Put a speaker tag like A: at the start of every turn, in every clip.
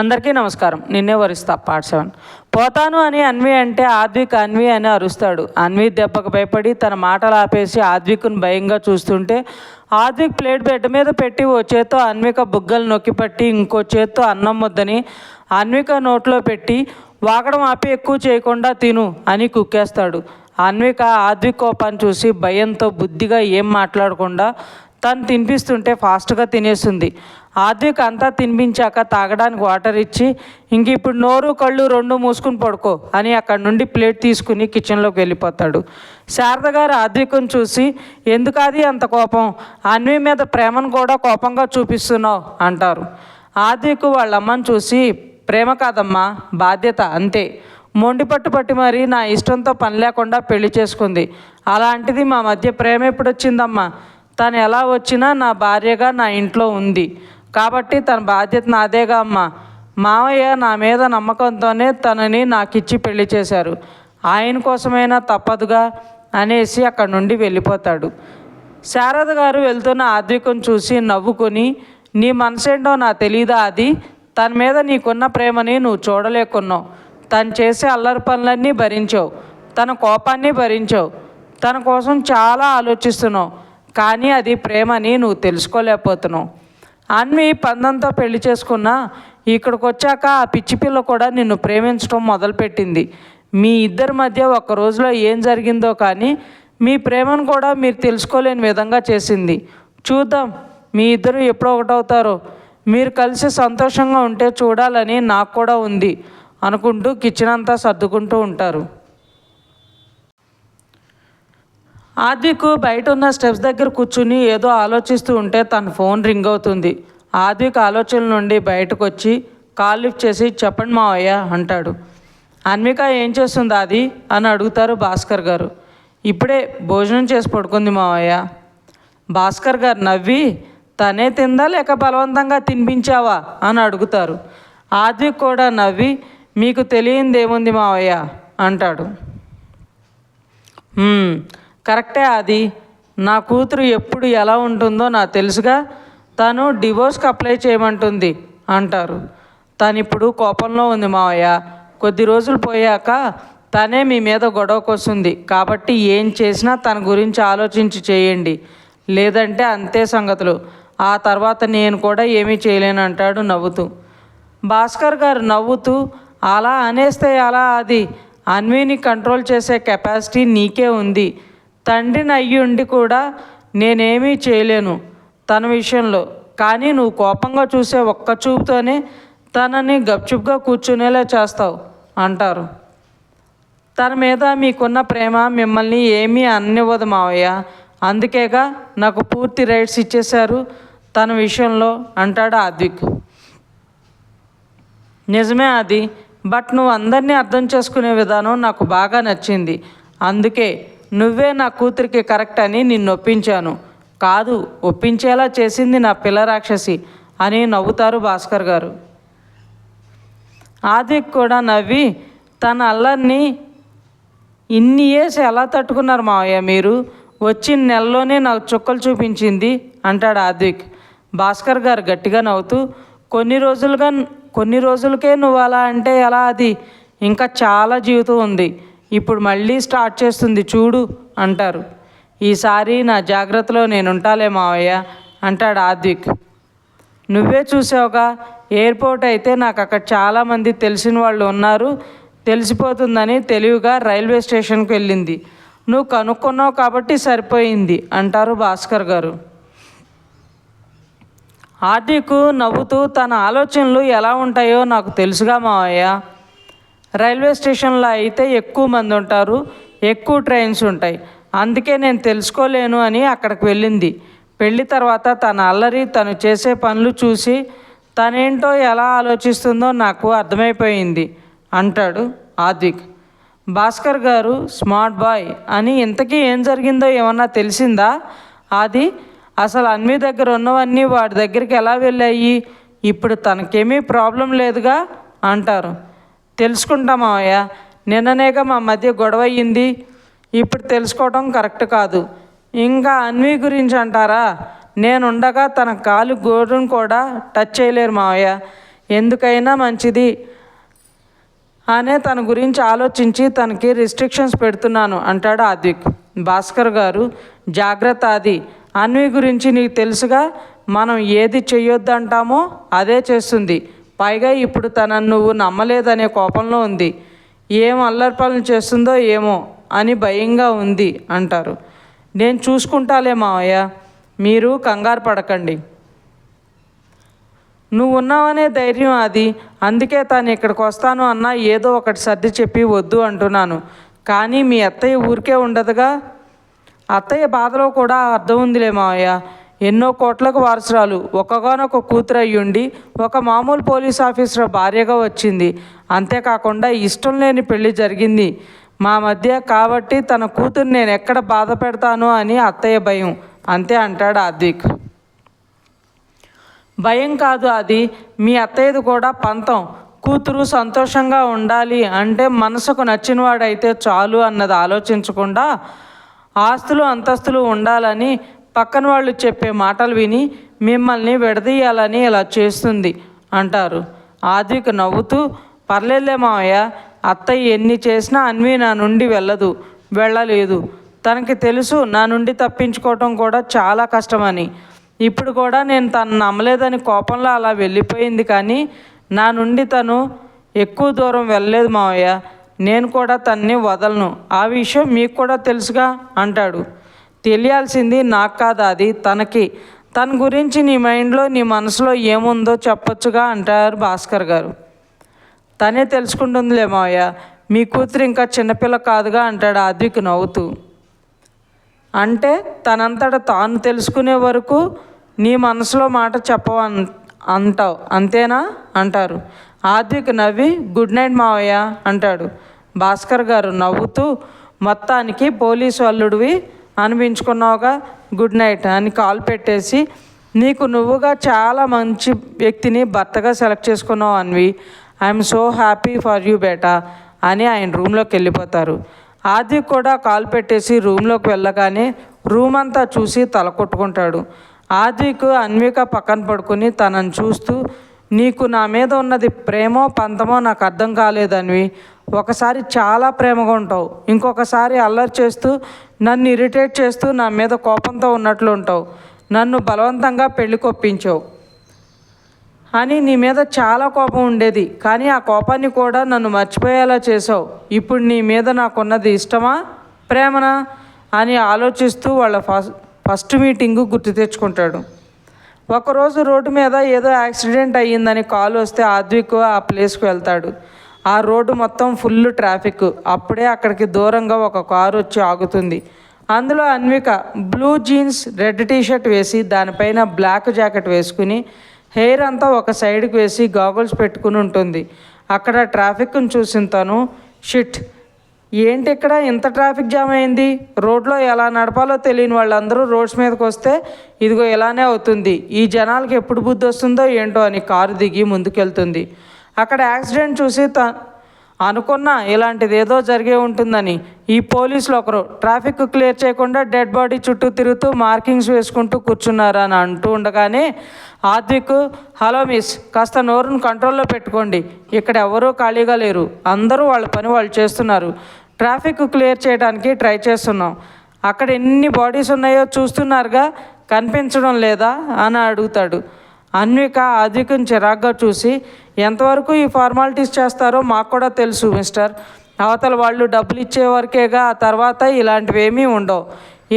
A: అందరికీ నమస్కారం. నిన్నే వరిస్తా పార్ట్ సెవెన్ పోతాను అని అన్వి అంటే ఆద్విక్ అన్వి అని అరుస్తాడు. అన్వి దెబ్బకు భయపడి తన మాటలు ఆపేసి ఆద్విక్ను భయంగా చూస్తుంటే ఆద్విక్ ప్లేట్ బెడ్ మీద పెట్టి ఓ చేత్తో అన్విక బుగ్గలు నొక్కిపట్టి ఇంకో చేత్తో అన్నం ముద్దని అన్విక నోట్లో పెట్టి వాకడం ఆపి ఎక్కువ చేయకుండా తిను అని కుక్కేస్తాడు. అన్విక ఆద్విక్ కోపాన్ని చూసి భయంతో బుద్ధిగా ఏం మాట్లాడకుండా తను తినిపిస్తుంటే ఫాస్ట్గా తినేస్తుంది. ఆద్విక్ అంతా తినిపించాక తాగడానికి వాటర్ ఇచ్చి ఇంక ఇప్పుడు నోరు కళ్ళు రెండు మూసుకుని పడుకో అని అక్కడి నుండి ప్లేట్ తీసుకుని కిచెన్లోకి వెళ్ళిపోతాడు. శారద గారు ఆద్వికను చూసి ఎందుకు అది అంత కోపం? అన్వి మీద ప్రేమను కూడా కోపంగా చూపిస్తున్నావు అంటారు. ఆద్విక్ వాళ్ళమ్మని చూసి ప్రేమ కాదమ్మా బాధ్యత అంతే. మొండి పట్టు పట్టి మరి నా ఇష్టంతో పని లేకుండా పెళ్ళి చేసుకుంది. అలాంటిది మా మధ్య ప్రేమ ఎప్పుడొచ్చిందమ్మా? తను ఎలా వచ్చినా నా భార్యగా నా ఇంట్లో ఉంది. కాబట్టి తన బాధ్యత నాదేగా అమ్మా. మావయ్య నా మీద నమ్మకంతోనే తనని నాకిచ్చి పెళ్ళి చేశారు. ఆయన కోసమైనా తప్పదుగా అనేసి అక్కడి నుండి వెళ్ళిపోతాడు. శారద గారు వెళ్తున్న ఆద్వికం చూసి నవ్వుకొని నీ మనసేంటో నా తెలీదా అది తన మీద నీకున్న ప్రేమని నువ్వు చూడలేకున్నావు. తను చేసే అల్లరి పనులన్నీ భరించావు. తన కోపాన్ని భరించావు. తన కోసం చాలా ఆలోచిస్తున్నావు. కానీ అది ప్రేమని నువ్వు తెలుసుకోలేకపోతున్నావు. అన్వి పందంతో పెళ్ళి చేసుకున్న ఇక్కడికి వచ్చాక ఆ పిచ్చి పిల్ల కూడా నిన్ను ప్రేమించడం మొదలుపెట్టింది. మీ ఇద్దరి మధ్య ఒక రోజులో ఏం జరిగిందో కానీ మీ ప్రేమను కూడా మీరు తెలుసుకోలేని విధంగా చేసింది. చూద్దాం మీ ఇద్దరు ఎప్పుడు ఒకటవుతారో. మీరు కలిసి సంతోషంగా ఉంటే చూడాలని నాకు కూడా ఉంది అనుకుంటూ కిచెన్ అంతా సర్దుకుంటూ ఉంటారు. ఆద్విక్ బయట ఉన్న స్టెప్స్ దగ్గర కూర్చుని ఏదో ఆలోచిస్తూ ఉంటే తన ఫోన్ రింగ్ అవుతుంది. ఆద్విక్ ఆలోచనల నుండి బయటకు వచ్చి కాల్ లిఫ్ట్ చేసి చెప్పండి మావయ్య అంటాడు. అన్విక ఏం చేస్తుంది అది అని అడుగుతారు భాస్కర్ గారు. ఇప్పుడే భోజనం చేసి పడుకుంది మావయ్య. భాస్కర్ గారు నవ్వి తనే తిందా లేక బలవంతంగా తినిపించావా? అని అడుగుతారు. ఆద్విక్ కూడా నవ్వి మీకు తెలియంది ఏముంది మావయ్య? అంటాడు. కరెక్టే అది నా కూతురు ఎప్పుడు ఎలా ఉంటుందో నాకు తెలుసుగా. తను డివోర్స్కి అప్లై చేయమంటుంది అంటారు. తను ఇప్పుడు కోపంలో ఉంది మావయ్య. కొద్ది రోజులు పోయాక తనే మీ మీద గొడవకు వస్తుంది కాబట్టి ఏం చేసినా తన గురించి ఆలోచించి చేయండి. లేదంటే అంతే సంగతులు. ఆ తర్వాత నేను కూడా ఏమీ చేయలేను అంటాడు నవ్వుతూ. భాస్కర్ గారు నవ్వుతూ అలా అనేస్తే అలా అది అన్విని కంట్రోల్ చేసే కెపాసిటీ నీకే ఉంది. తండ్రిని అయ్యి ఉండి కూడా నేనేమీ చేయలేను తన విషయంలో. కానీ నువ్వు కోపంగా చూసే ఒక్క చూపుతోనే తనని గప్చుప్గా కూర్చునేలా చేస్తావు అంటారు. తన మీద మీకున్న ప్రేమ మిమ్మల్ని ఏమీ అన్నివ్వదు మావయ్య. అందుకేగా నాకు పూర్తి రైట్స్ ఇచ్చేశారు తన విషయంలో అంటాడు ఆద్విక్. నిజమే అది బట్ నువ్వు అందరినీ అర్థం చేసుకునే విధానం నాకు బాగా నచ్చింది. అందుకే నువ్వే నా కూతురికి కరెక్ట్ అని నిన్ను ఒప్పించాను. కాదు ఒప్పించేలా చేసింది నా పిల్ల రాక్షసి అని నవ్వుతారు భాస్కర్ గారు. ఆదిక్ కూడా నవ్వి తన అల్లరిని ఇన్ని ఇయర్స్ ఎలా తట్టుకున్నారు మావయ్య మీరు? వచ్చిన నెలలోనే నాకు చుక్కలు చూపించింది అంటాడు ఆద్విక్ భాస్కర్ గారు గట్టిగా నవ్వుతూ కొన్ని రోజులుగా కొన్ని రోజులకే నువ్వు అలా అంటే ఎలా అది? ఇంకా చాలా జీవితం ఉంది. ఇప్పుడు మళ్ళీ స్టార్ట్ చేస్తుంది చూడు అంటారు. ఈసారి నా జాగ్రత్తలో నేను ఉంటాలే మావయ్య అంటాడు ఆద్విక్. నువ్వే చూసావుగా ఎయిర్పోర్ట్ అయితే నాకు అక్కడ చాలామంది తెలిసిన వాళ్ళు ఉన్నారు తెలిసిపోతుందని తెలివిగా రైల్వే స్టేషన్కి వెళ్ళింది. నువ్వు కనుక్కున్నావు కాబట్టి సరిపోయింది అంటారు భాస్కర్ గారు. ఆర్డీకు నవ్వుతూ తన ఆలోచనలు ఎలా ఉంటాయో నాకు తెలుసుగా మావయ్య. రైల్వే స్టేషన్లో అయితే ఎక్కువ మంది ఉంటారు ఎక్కువ ట్రైన్స్ ఉంటాయి. అందుకే నేను తెలుసుకోలేను అని అక్కడికి వెళ్ళింది. పెళ్ళి తర్వాత తన అల్లరి తను చేసే పనులు చూసి తనేంటో ఎలా ఆలోచిస్తుందో నాకు అర్థమైపోయింది అంటాడు ఆద్విక్. భాస్కర్ గారు స్మార్ట్ బాయ్ అని ఇంతకీ ఏం జరిగిందో ఏమన్నా తెలిసిందా? అది అసలు అన్వి దగ్గర ఉన్నవన్నీ వాడి దగ్గరికి ఎలా వెళ్ళాయి? ఇప్పుడు తనకేమీ ప్రాబ్లం లేదుగా అంటారు. తెలుసుకుంటామయ్య. నిన్ననేగా మా మధ్య గొడవ అయ్యింది ఇప్పుడు తెలుసుకోవడం కరెక్ట్ కాదు. ఇంకా అన్వి గురించి అంటారా? నేనుండగా తన కాలు గోరును కూడా టచ్ చేయలేరు మావయ్య. ఎందుకైనా మంచిది అనే తన గురించి ఆలోచించి తనకి రిస్ట్రిక్షన్స్ పెడుతున్నాను అంటాడు ఆద్విక్. భాస్కర్ గారు జాగ్రత్త అది. అన్వి గురించి నీకు తెలుసుగా మనం ఏది చేయొద్దంటామో అదే చేస్తుంది. పైగా ఇప్పుడు తనను నువ్వు నమ్మలేదనే కోపంలో ఉంది. ఏం అల్లరి పనులు చేస్తుందో ఏమో అని భయంగా ఉంది అంటారు. నేను చూసుకుంటాలే మావయ్య మీరు కంగారు పడకండి. నువ్వు ఉన్నావనే ధైర్యం అది అందుకే తను ఇక్కడికి వస్తాను అన్నా ఏదో ఒకటి సర్ది చెప్పి వద్దు అంటున్నాను. కానీ మీ అత్తయ్య ఊరికే ఉండదుగా? అత్తయ్య బాధలో కూడా అర్థం ఉందిలే మావయ్య. ఎన్నో కోట్లకు వారసురాలు. ఒక్కగానొక కూతురు అయ్యుండి ఒక మామూలు పోలీస్ ఆఫీసర్ భార్యగా వచ్చింది. అంతేకాకుండా ఇష్టం లేని పెళ్ళి జరిగింది. మా మధ్య కాబట్టి తన కూతురు నేను ఎక్కడ బాధ పెడతాను అని అత్తయ్య భయం. అంతే అంటాడు ఆద్విక్ భయం కాదు అది మీ అత్తయ్యది కూడా పంతం. కూతురు సంతోషంగా ఉండాలి అంటే మనసుకు నచ్చినవాడైతే చాలు అన్నది ఆలోచించకుండా ఆస్తులు అంతస్తులు ఉండాలని పక్కన వాళ్ళు చెప్పే మాటలు విని మిమ్మల్ని విడదీయాలని ఇలా చేస్తుంది అంటారు. ఆద్విక నవ్వుతూ పర్లేదులే మావయ్య అత్తయ్య ఎన్ని చేసినా అన్వి నా నుండి వెళ్ళదు వెళ్ళలేదు. తనకి తెలుసు నా నుండి తప్పించుకోవటం కూడా చాలా కష్టమని. ఇప్పుడు కూడా నేను తను నమ్మలేదని కోపంలో అలా వెళ్ళిపోయింది కానీ నా నుండి తను ఎక్కువ దూరం వెళ్ళలేదు మావయ్య. నేను కూడా తన్ని వదలను. ఆ విషయం మీకు కూడా తెలుసుగా అంటాడు. తెలియాల్సింది నాకు కాదు అది తనకి. తన గురించి నీ మైండ్లో నీ మనసులో ఏముందో చెప్పొచ్చుగా అంటారు భాస్కర్ గారు. తనే తెలుసుకుంటుందిలే మావయ్య మీ కూతురు ఇంకా చిన్నపిల్ల కాదుగా అంటాడు ఆద్విక్ నవ్వుతూ. అంటే తనంతట తాను తెలుసుకునే వరకు నీ మనసులో మాట చెప్పవన్ అంటావు అంతేనా అంటారు. ఆద్విక్ నవ్వి గుడ్ నైట్ మావయ్య అంటాడు భాస్కర్ గారు నవ్వుతూ మొత్తానికి పోలీసు అల్లుడివి అనిపించుకున్నావుగా? గుడ్ నైట్ అని కాల్ పెట్టేసి నీకు నువ్వుగా చాలా మంచి వ్యక్తిని భర్తగా సెలెక్ట్ చేసుకున్నావు Anvi. I'm so happy for you బేటా అని ఆయన రూమ్లోకి వెళ్ళిపోతారు. ఆది కూడా కాల్ పెట్టేసి రూమ్లోకి వెళ్ళగానే రూమ్ అంతా చూసి తల కొట్టుకుంటాడు. ఆదికు అన్విక పక్కన పడుకుని తనని చూస్తూ నీకు నా మీద ఉన్నది ప్రేమో పంతమో నాకు అర్థం కాలేదనివి. ఒకసారి చాలా ప్రేమగా ఉంటావు. ఇంకొకసారి అల్లరి చేస్తూ నన్ను ఇరిటేట్ చేస్తూ నా మీద కోపంతో ఉన్నట్లు ఉంటావు. నన్ను బలవంతంగా పెళ్ళి కొప్పించావు. అని నీ మీద చాలా కోపం ఉండేది. కానీ ఆ కోపాన్ని కూడా నన్ను మర్చిపోయేలా చేసావు ఇప్పుడు నీ మీద నాకున్నది ఇష్టమా ప్రేమనా అని ఆలోచిస్తూ వాళ్ళ ఫస్ట్ ఫస్ట్ మీటింగు గుర్తు తెచ్చుకుంటాడు. ఒకరోజు రోడ్డు మీద ఏదో యాక్సిడెంట్ అయ్యిందని కాల్ వస్తే ఆద్విక్ ఆ ప్లేస్కి వెళ్తాడు. ఆ రోడ్డు మొత్తం ఫుల్ ట్రాఫిక్ అప్పుడే అక్కడికి దూరంగా ఒక కారు వచ్చి ఆగుతుంది. అందులో Anvika blue jeans red t shirt వేసి దానిపైన బ్లాక్ జాకెట్ వేసుకుని హెయిర్ అంతా ఒక సైడ్కి వేసి గాగుల్స్ పెట్టుకుని ఉంటుంది. అక్కడ ట్రాఫిక్ను చూసిన తను షిట్ ఏంటి ఇక్కడ? ఇంత ట్రాఫిక్ జామ్ అయింది. రోడ్లో ఎలా నడపాలో తెలియని వాళ్ళందరూ రోడ్స్ మీదకి వస్తే ఇదిగో ఇలానే అవుతుంది. ఈ జనాలకి ఎప్పుడు బుద్ధి వస్తుందో ఏంటో అని కారు దిగి ముందుకెళ్తుంది. అక్కడ యాక్సిడెంట్ చూసి త అనుకున్నా ఇలాంటిది ఏదో జరిగే ఉంటుందని. ఈ పోలీసులు ఒకరు ట్రాఫిక్ క్లియర్ చేయకుండా డెడ్ బాడీ చుట్టూ తిరుగుతూ మార్కింగ్స్ వేసుకుంటూ కూర్చున్నారని అని అంటూ ఉండగానే ఆద్విక్ హలో మిస్ కాస్త నోరును కంట్రోల్లో పెట్టుకోండి. ఇక్కడ ఎవరూ ఖాళీగా లేరు. అందరూ వాళ్ళ పని వాళ్ళు చేస్తున్నారు. ట్రాఫిక్ క్లియర్ చేయడానికి ట్రై చేస్తున్నాం. అక్కడ ఎన్ని బాడీస్ ఉన్నాయో చూస్తున్నారుగా కనిపించడం లేదా అని అడుగుతాడు. అన్విక ఆద్వికం చిరాగ్గా చూసి ఎంతవరకు ఈ ఫార్మాలిటీస్ చేస్తారో మాకు కూడా తెలుసు మిస్టర్. అవతల వాళ్ళు డబ్బులు ఇచ్చే వరకేగా ఆ తర్వాత ఇలాంటివి ఏమీ ఉండవు.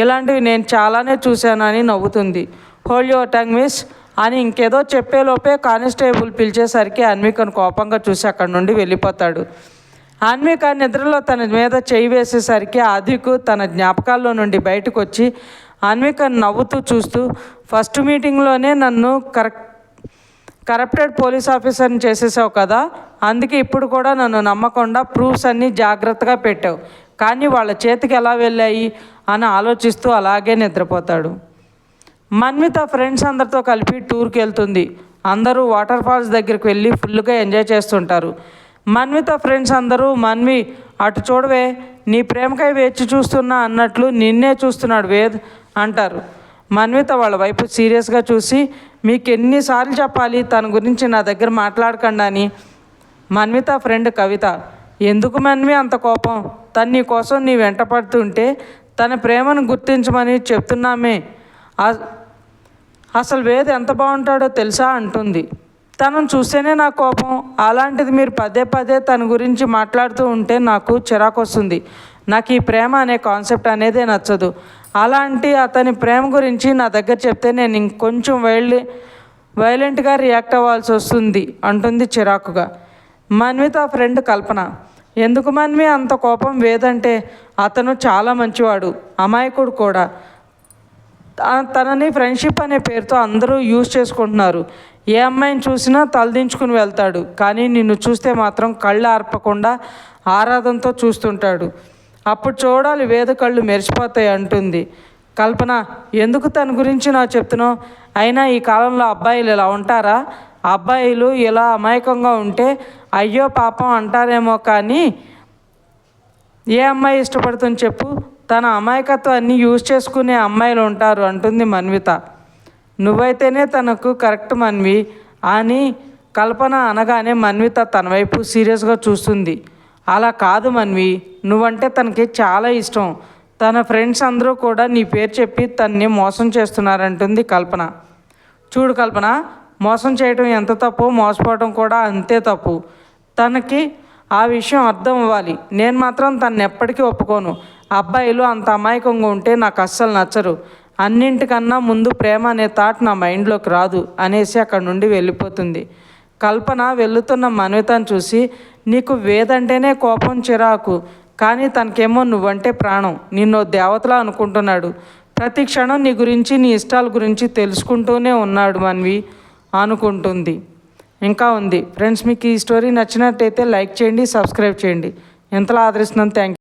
A: ఇలాంటివి నేను చాలానే చూశానని నవ్వుతుంది. హోల్డ్ యువర్ టంగ్ మిస్ అని ఇంకేదో చెప్పేలోపే కానిస్టేబుల్ పిలిచేసరికి అన్వికను కోపంగా చూసి అక్కడి నుండి వెళ్ళిపోతాడు. అన్విక నిద్రలో తన మీద చేయి వేసేసరికి ఆదికు తన జ్ఞాపకాల్లో నుండి బయటకు వచ్చి ఆన్మిక నవ్వుతూ చూస్తూ ఫస్ట్ మీటింగ్లోనే నన్ను కరెక్ట్ కరప్టెడ్ పోలీస్ ఆఫీసర్ని చేసేసావు కదా అందుకే ఇప్పుడు కూడా నన్ను నమ్మకుండా ప్రూఫ్స్ అన్నీ జాగ్రత్తగా పెట్టావు. కానీ వాళ్ళ చేతికి ఎలా వెళ్ళాయి? అని ఆలోచిస్తూ అలాగే నిద్రపోతాడు. మన్విత ఫ్రెండ్స్ అందరితో కలిపి టూర్కి వెళ్తుంది. అందరూ వాటర్ ఫాల్స్ దగ్గరికి వెళ్ళి ఫుల్గా ఎంజాయ్ చేస్తుంటారు. మన్విత ఫ్రెండ్స్ అందరూ మన్వి అటు చూడవే నీ ప్రేమకై వేచి చూస్తున్నా అన్నట్లు నిన్నే చూస్తున్నాడు వేద్ అంటారు. మన్విత వాళ్ళ వైపు సీరియస్గా చూసి మీకు ఎన్నిసార్లు చెప్పాలి తన గురించి నా దగ్గర మాట్లాడకండి అని. మన్విత ఫ్రెండ్ కవిత ఎందుకు మన్వి అంత కోపం? తను నీ కోసం నీ వెంట పడుతుంటే తన ప్రేమను గుర్తించమని చెప్తున్నామే. అసలు వేద ఎంత బాగుంటాడో తెలుసా? అంటుంది. తనను చూస్తేనే నా కోపం. అలాంటిది మీరు పదే పదే తన గురించి మాట్లాడుతూ ఉంటే నాకు చిరాకు వస్తుంది. నాకు ఈ ప్రేమ అనే కాన్సెప్ట్ అనేదే నచ్చదు. అలాంటి అతని ప్రేమ గురించి నా దగ్గర చెప్తే నేను ఇంకొంచెం వైల్డ్ వైలెంట్గా రియాక్ట్ అవ్వాల్సి వస్తుంది అంటుంది చిరాకుగా. మన్విత ఫ్రెండ్ కల్పన. ఎందుకు మన్వి? అంత కోపం వేదంటే అతను చాలా మంచివాడు అమాయకుడు కూడా. తనని ఫ్రెండ్షిప్ అనే పేరుతో అందరూ యూజ్ చేసుకుంటున్నారు. ఏ అమ్మాయిని చూసినా తలదించుకుని వెళ్తాడు కానీ నిన్ను చూస్తే మాత్రం కళ్ళు ఆర్పకుండా ఆరాధనతో చూస్తుంటాడు. అప్పుడు చూడాలి వేద కళ్ళు మెరిసిపోతాయి అంటుంది. కల్పన ఎందుకు తన గురించి నాకు చెప్తున్నావు? అయినా ఈ కాలంలో అబ్బాయిలు ఇలా ఉంటారా? అబ్బాయిలు ఇలా అమాయకంగా ఉంటే అయ్యో పాపం అంటారేమో కానీ ఏ అమ్మాయి ఇష్టపడుతుంది చెప్పు. తన అమాయకత్వాన్ని యూజ్ చేసుకునే అమ్మాయిలు ఉంటారు అంటుంది మన్విత. నువ్వైతేనే తనకు కరెక్ట్ మన్వి అని కల్పన అనగానే మన్విత తన వైపు సీరియస్గా చూస్తుంది. అలా కాదు మన్వి నువ్వంటే తనకి చాలా ఇష్టం. తన ఫ్రెండ్స్ అందరూ కూడా నీ పేరు చెప్పి తన్ని మోసం చేస్తున్నారంటుంది కల్పన. చూడు కల్పన మోసం చేయటం ఎంత తప్పు మోసపోవడం కూడా అంతే తప్పు. తనకి ఆ విషయం అర్థం అవ్వాలి. నేను మాత్రం తను ఎప్పటికీ ఒప్పుకోను. అబ్బాయిలు అంత అమాయకంగా ఉంటే నాకు అస్సలు నచ్చరు. అన్నింటికన్నా ముందు ప్రేమ అనే థాట్ నా మైండ్లోకి రాదు అనేసి అక్కడి నుండి వెళ్ళిపోతుంది. కల్పన వెళ్తున్న మన్వితను చూసి నీకు వేదంటేనే కోపం చిరాకు కానీ తనకేమో నువ్వంటే ప్రాణం నిన్ను దేవతలా అనుకుంటున్నాడు. ప్రతి క్షణం నీ గురించి నీ ఇష్టాల గురించి తెలుసుకుంటూనే ఉన్నాడు మన్వి అనుకుంటుంది. ఇంకా ఉంది. ఫ్రెండ్స్ మీకు ఈ స్టోరీ నచ్చినట్టయితే లైక్ చేయండి సబ్స్క్రైబ్ చేయండి. ఎంతలా ఆదరిస్తున్నాను. థ్యాంక్